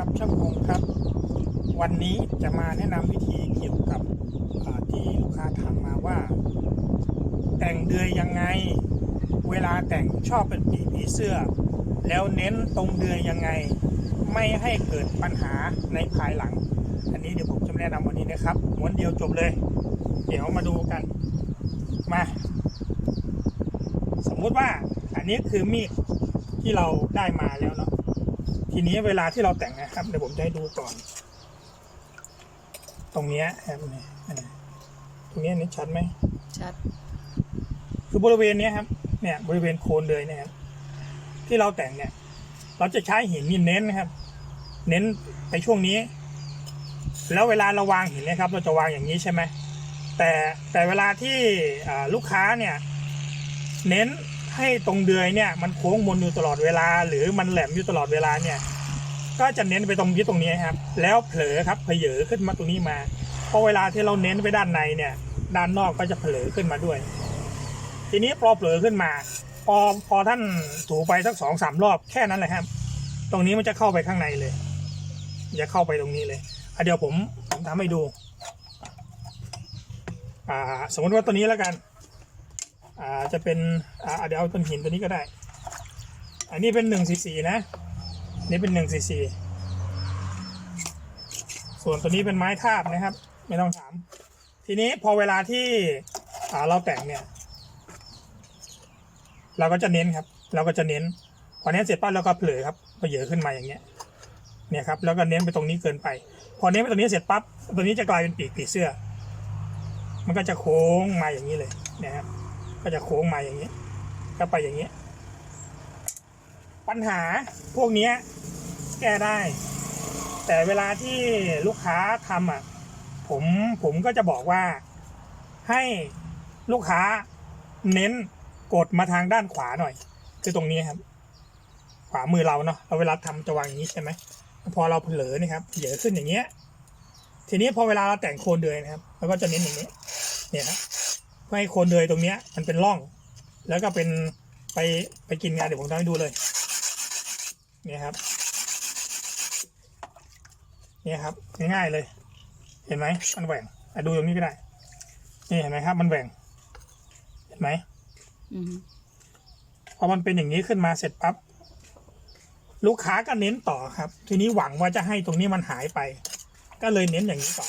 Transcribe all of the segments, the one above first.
ครับช่างพงครับ วันนี้จะมาแนะนำวิธีเกี่ยวกับที่ลูกค้าถามมาว่า แต่งเดือยยังไง เวลาแต่งชอบเป็นปีผีเสื้อ แล้วเน้นตรงเดือยยังไง ไม่ให้เกิดปัญหาในภายหลัง อันนี้เดี๋ยวผมจะมาแนะนำวันนี้นะครับม้วนเดียวจบเลย เดี๋ยวมาดูกันมา สมมุติว่าอันนี้คือมีดที่เราได้มาแล้วเนาะ ทีนี้เวลาที่เราแต่งนะครับเดี๋ยวผมจะให้ดูก่อน ตรงเนี้ยครับเนี่ยอ่าตรงเนี้ยนี่ชัดไหมชัด คือบริเวณเนี้ยครับ เนี่ย บริเวณโคนเลยเนะครับที่เราแต่งเนี่ย เราจะใช้หินนี่เน้นนะครับ เน้นไปช่วงนี้ แล้วเวลาเราวางหินเนะครับ เราจะวางอย่างนี้ใช่ไหมแต่แต่เวลาที่อ่าลูกค้าเนี่ย เน้น ให้ตรงเดือยเนี่ยมันโค้งมนอยู่ตลอดเวลา หรือมันแหลมอยู่ตลอดเวลาเนี่ยก็จะเน้นไปตรงที่ตรงนี้ครับ แล้วเผลอครับเผยอขึ้นมาตรงนี้มาพอเวลาที่เราเน้นไปด้านในเนี่ย ด้านนอกก็จะเผลอขึ้นมาด้วย ทีนี้พอเผลอขึ้นมา พอพอท่านถูไปสักสองสามรอบแค่นั้นแหละครับ ตรงนี้มันจะเข้าไปข้างในเลยจะเข้าไปตรงนี้เลยเดี๋ยวผมผมทำให้ดู อ่า สมมติว่าตัวนี้แล้วกัน อ่าจะเป็นอ่าเดี๋ยวเอาต้นหินตัวนี้ก็ได้ อันนี้เป็นหนึ่งสี่สี่นะ นี่เป็นหนึ่งสี่สี่ส่วนตัวนี้เป็นไม้ทาบนะครับ ไม่ต้องถาม ทีนี้พอเวลาที่อ่าเราแต่งเนี่ย เราก็จะเน้นครับ เราก็จะเน้นพอเน้นเสร็จปั๊บเราก็เผลอครับไปเหยอขึ้นมาอย่างเงี้ยเนี่ยครับแล้วก็เน้นไปตรงนี้เกินไป พอเน้นไปตรงนี้เสร็จปั๊บตัวนี้จะกลายเป็นปีกผีเสื้อ มันก็จะโค้งมาอย่างนี้เลยนะครับ ก็จะโค้งมาอย่างนี้ก็ไปอย่างนี้ ปัญหาพวกนี้แก้ได้ แต่เวลาที่ลูกค้าทำอะผมผมก็จะบอกว่าให้ลูกค้าเน้นกดมาทางด้านขวาหน่อย คือตรงนี้ครับ ขวามือเราเนาะเราเวลาทำจะวางอย่างนี้ใช่ไหมพอเราเผลอนี่ครับเหยอขึ้นอย่างเงี้ย ทีนี้พอเวลาเราแต่งโคนเดือยนะครับเราก็จะเน้นอย่างนี้ เนี่ยนะ เพื่อให้โคนเดือยตรงเนี้ยมันเป็นร่อง แล้วก็เป็นไปไปกินงานเดี๋ยวผมทำให้ดูเลยเนี่ยครับเนี่ยครับง่ายๆเลย เห็นไหมมันแหว่งอะดูตรงนี้ก็ได้นี่เห็นไหมครับ มันแหว่ง เห็นไหมอืมพอมันเป็นอย่างนี้ขึ้นมาเสร็จปั๊บลูกค้าก็เน้นต่อครับ ทีนี้หวังว่าจะให้ตรงนี้มันหายไป ก็เลยเน้นอย่างนี้ต่อ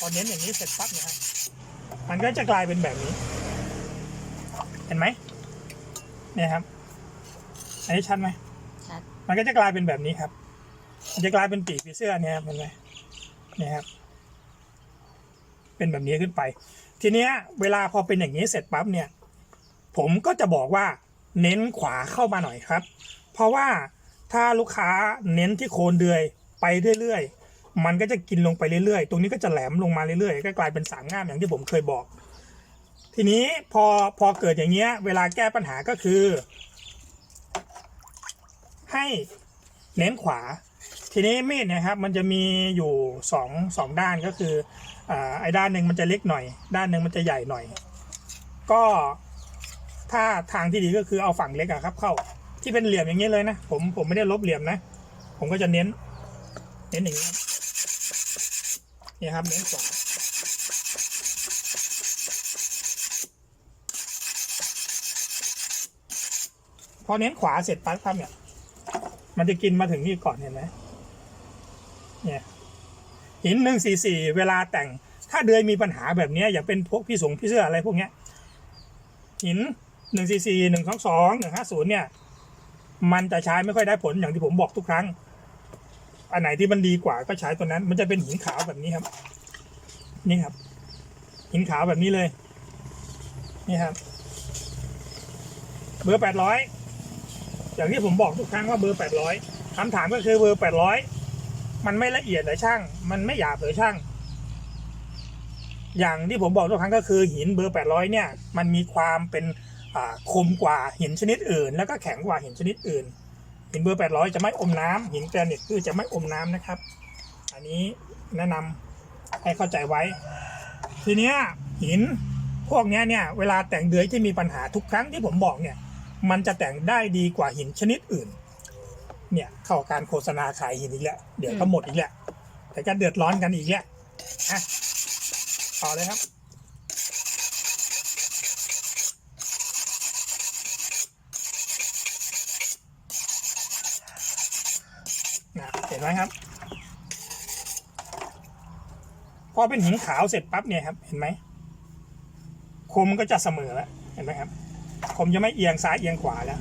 พอเน้นอย่างนี้เสร็จปั๊บเนี่ยครับมันก็จะกลายเป็นแบบนี้ เห็นไหมเนี่ยครับ อันนี้ชัดไหมชัด มันก็จะกลายเป็นแบบนี้ครับ มันจะกลายเป็นปีกผีเสื้อเนี่ยครับเห็นไหมเนี่ยครับ เป็นแบบนี้ขึ้นไป ทีเนี้ย เวลาพอเป็นอย่างนี้เสร็จปั๊บเนี่ย ผมก็จะบอกว่าเน้นขวาเข้ามาหน่อยครับ เพราะว่าถ้าลูกค้าเน้นที่โคนเดือยไปเรื่อยๆ มันก็จะกินลงไปเรื่อยๆ ตรงนี้ก็จะแหลมลงมาเรื่อยๆ ก็กลายเป็นสามง่ามอย่างที่ผมเคยบอก ทีนี้พอพอเกิดอย่างเงี้ย เวลาแก้ปัญหาก็คือ ให้เน้นขวา ทีนี้มีดนะครับ มันจะมีอยู่สองสองด้านก็คืออ่ไอ้ด้านหนึ่งมันจะเล็กหน่อย ด้านหนึ่งมันจะใหญ่หน่อย ก็ถ้าทางที่ดีก็คือเอาฝั่งเล็กอะครับ เข้าที่เป็นเหลี่ยมอย่างนี้เลยนะ ผมผมไม่ได้ลบเหลี่ยมนะ ผมก็จะเน้น เน้นอย่างนี้ เนี่ยครับเน้นขวาพอเน้นขวาเสร็จปั๊บครับเนี่ย มันจะกินมาถึงนี่ก่อนเห็นไหมเนี่ยหินหนึ่งสี่สี่เวลาแต่ง ถ้าเดือยมีปัญหาแบบนี้อย่างเป็นพวกพี่สงพี่เสื้ออะไรพวกเนี้ย หินหนึ่งสี่สี่หนึ่งสองสองหนึ่งห้าศูนย์เนี่ย มันจะใช้ไม่ค่อยได้ผลอย่างที่ผมบอกทุกครั้ง อันไหนที่มันดีกว่าก็ใช้ตัวนั้น มันจะเป็นหินขาวแบบนี้ครับ นี่ครับ หินขาวแบบนี้เลย นี่ครับ เบอร์แปดร้อยอย่างที่ผมบอกทุกครั้งว่าเบอร์แปดร้อยคำถามก็คือเบอร์แปดร้อยมันไม่ละเอียดเลยช่าง มันไม่หยาบเลยช่าง อย่างที่ผมบอกทุกครั้งก็คือหินเบอร์แปดร้อยเนี่ย มันมีความเป็นคมกว่าหินชนิดอื่น แล้วก็แข็งกว่าหินชนิดอื่น หินเบอร์แปดร้อยจะไม่อมน้ำหินแกรนิตคือจะไม่อมน้ำนะครับ อันนี้แนะนำให้เข้าใจไว้ ทีเนี้ยหินพวกเนี้ยเนี่ยเวลาแต่งเดือยที่มีปัญหาทุกครั้งที่ผมบอกเนี่ยมันจะแต่งได้ดีกว่าหินชนิดอื่น เนี่ยเข้าการโฆษณาขายหินอีกแล้วเดี๋ยวก็หมดอีกแล้วแต่ก็เดือดร้อนกันอีกแล้วอะต่อเลยครับ นะเห็น ไหมครับ พอเป็นหินขาวเสร็จปั๊บเนี่ยครับ เห็นไหมคมก็จะเสมอแล้วเห็นไหมครับคมจะไม่เอียงซ้ายเอียงขวาแล้ว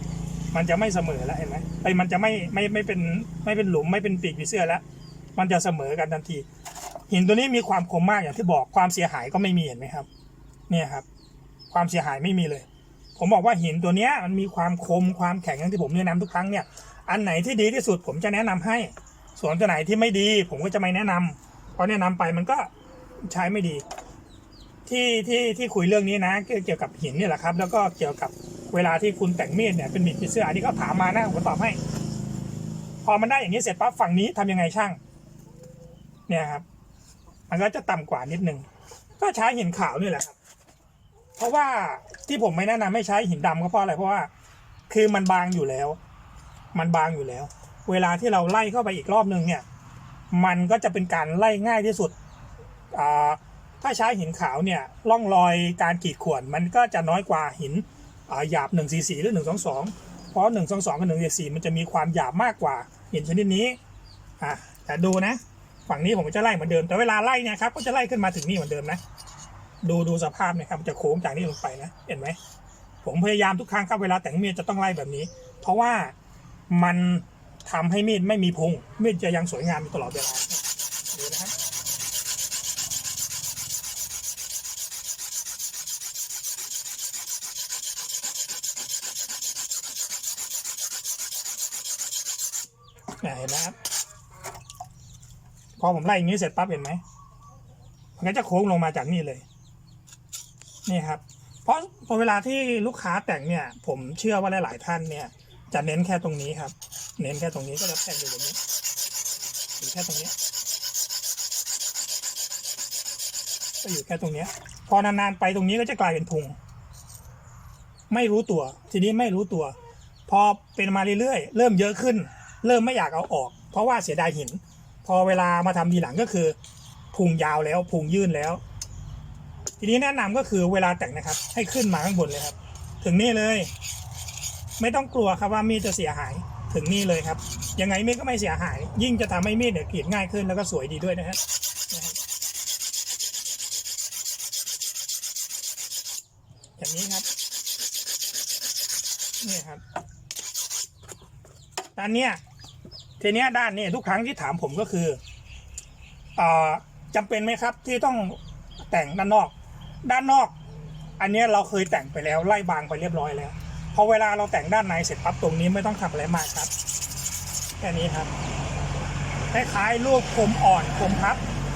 มันจะไม่เสมอแล้วเห็นไหมไอ้มันจะไม่ไม่ไม่เป็นไม่เป็นหลุมไม่เป็นปีกผีเสื้อแล้ว มันจะเสมอกันทันที หินตัวนี้มีความคมมากอย่างที่บอกความเสียหายก็ไม่มีเห็นไหมครับ เนี่ยครับ ความเสียหายไม่มีเลย ผมบอกว่าหินตัวนี้มันมีความคมความแข็งอย่างที่ผมแนะนำทุกครั้งเนี่ยอันไหนที่ดีที่สุดผมจะแนะนำให้ ส่วนตัวไหนที่ไม่ดี ผมก็จะไม่แนะนำเพราะแนะนำไปมันก็ใช้ไม่ดี ที่ที่ที่คุยเรื่องนี้นะเกี่ยวกับหินเนี่ยแหละครับ แล้วก็เกี่ยวกับเวลาที่คุณแต่งมีดเนี่ยเป็นมีดผีเสื้ออันนี้ก็ถามมานะผมก็ตอบให้ พอมันได้อย่างนี้เสร็จปั๊บฝั่งนี้ทำยังไงช่าง เนี่ยครับ มันก็จะต่ำกว่านิดนึงก็ใช้หินขาวนี่แหละครับ เพราะว่าที่ผมไม่แนะนำให้ใช้หินดำก็เพราะอะไรเพราะว่า คือมันบางอยู่แล้ว มันบางอยู่แล้ว เวลาที่เราไล่เข้าไปอีกรอบนึงเนี่ยมันก็จะเป็นการไล่ง่ายที่สุด ถ้าใช้หินขาวเนี่ยร่องรอยการขีดข่วน มันก็จะน้อยกว่าหินอ่าหยาบ1 4 4หรือ 1 2 2 เพราะ 1 2 2 กับ 1 4 4 มันจะมีความหยาบมากกว่าหินชนิดนี้อะแต่ดูนะ ฝั่งนี้ผมจะไล่เหมือนเดิม แต่เวลาไล่เนี่ยครับก็จะไล่ขึ้นมาถึงนี่เหมือนเดิมนะ ดูดูสภาพเนะครับมันจะโค้งจากนี้ลงไปนะ เห็นไหมผมพยายามทุกครั้งครับเวลาแต่งเมีดจะต้องไล่แบบนี้ เพราะว่ามัน ทำให้มีดไม่มีพุงมีดจะยังสวยงามอยู่ตลอดเวลาดูนะครับเนี่ยเห็นไหมครับพอผมไล่อย่างนี้เสร็จปั๊บเห็นไหมมันก็จะโค้งลงมาจากนี่เลย นี่ครับ เพราะพอเวลาที่ลูกค้าแต่งเนี่ย ผมเชื่อว่าหลาย ๆ ท่านเนี่ย จะเน้นแค่ตรงนี้ครับ เน้นแค่ตรงนี้ก็จะแต่งอยู่แบบนี้อยู่แค่ตรงนี้ก็อยู่แค่ตรงนี้พอนานๆไปตรงนี้ก็จะกลายเป็นพุง ไม่รู้ตัว ทีนี้ไม่รู้ตัว พอเป็นมาเรื่อยๆเริ่มเยอะขึ้น เริ่มไม่อยากเอาออก เพราะว่าเสียดายหิน พอเวลามาทำทีหลังก็คือพุงยาวแล้วพุงยื่นแล้ว ทีนี้แนะนำก็คือเวลาแต่งนะครับ ให้ขึ้นมาข้างบนเลยครับ ถึงนี่เลย ไม่ต้องกลัวครับว่ามีดจะเสียหาย ถึงนี่เลยครับ ยังไงมีดก็ไม่เสียหาย ยิ่งจะทำให้มีดเนี่ยกรีดง่ายขึ้นแล้วก็สวยดีด้วยนะฮะนะครับอย่างนี้ครับนี่ครับด้านเนี้ยทีเนี้ยด้านนี้ทุกครั้งที่ถามผมก็คือเอ่อจำเป็นไหมครับที่ต้องแต่งด้านนอก ด้านนอก อันเนี้ยเราเคยแต่งไปแล้วไล่บางไปเรียบร้อยแล้ว พอเวลาเราแต่งด้านในเสร็จปั๊บตรงนี้ไม่ต้องทำอะไรมากครับแค่นี้ครับคล้ายๆรูปคมอ่อนคมพับ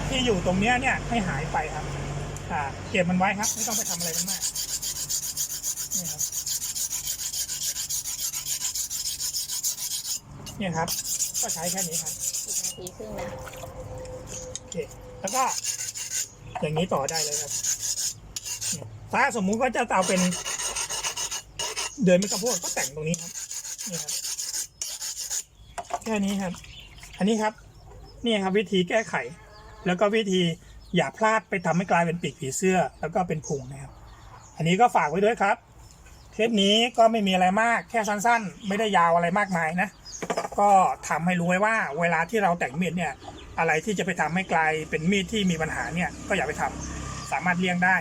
ที่อยู่ตรงเนี้ยเนี่ยให้หายไปครับอ่าเก็บมันไว้ครับ ไม่ต้องไปทำอะไรมันมากนี่ครับเนี่ยครับ ก็ใช้แค่นี้ครับอีกนาทีครึ่งนะโอเคแล้วก็อย่างนี้ต่อได้เลยครับเนี่ยถ้าสมมุติว่าจะเอาเป็น เดินไม่กระโพดก็แต่งตรงนี้ครับนี่ครับแค่นี้ครับ อันนี้ครับนี่ครับวิธีแก้ไข แล้วก็วิธีอย่าพลาดไปทำให้กลายเป็นปีกผีเสื้อ แล้วก็เป็นพุงนะครับ อันนี้ก็ฝากไว้ด้วยครับเทปนี้ก็ไม่มีอะไรมากแค่สั้นๆ ไม่ได้ยาวอะไรมากมายนะ ก็ทำให้รู้ไว้ว่า เวลาที่เราแต่งมีดเนี่ยอะไรที่จะไปทำให้กลายเป็นมีดที่มีปัญหาเนี่ยก็อย่าไปทำสามารถเลี่ยงได้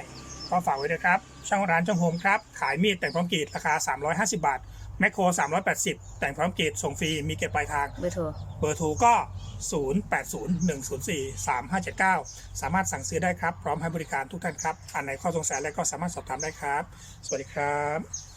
ก็ฝากไว้ด้วยครับ ช่างร้านช่างโฮมครับ ขายมีดแต่งพร้อมกรีดราคา 350 บาท แมคโคร 380 แต่งพร้อมกรีดส่งฟรี มีเก็บปลายทาง เบอร์โทร เบอร์โทรก็ 0801043579 สามารถสั่งซื้อได้ครับ พร้อมให้บริการทุกท่านครับ อันไหนข้อสงสัยอะไรก็สามารถสอบถามได้ครับ สวัสดีครับ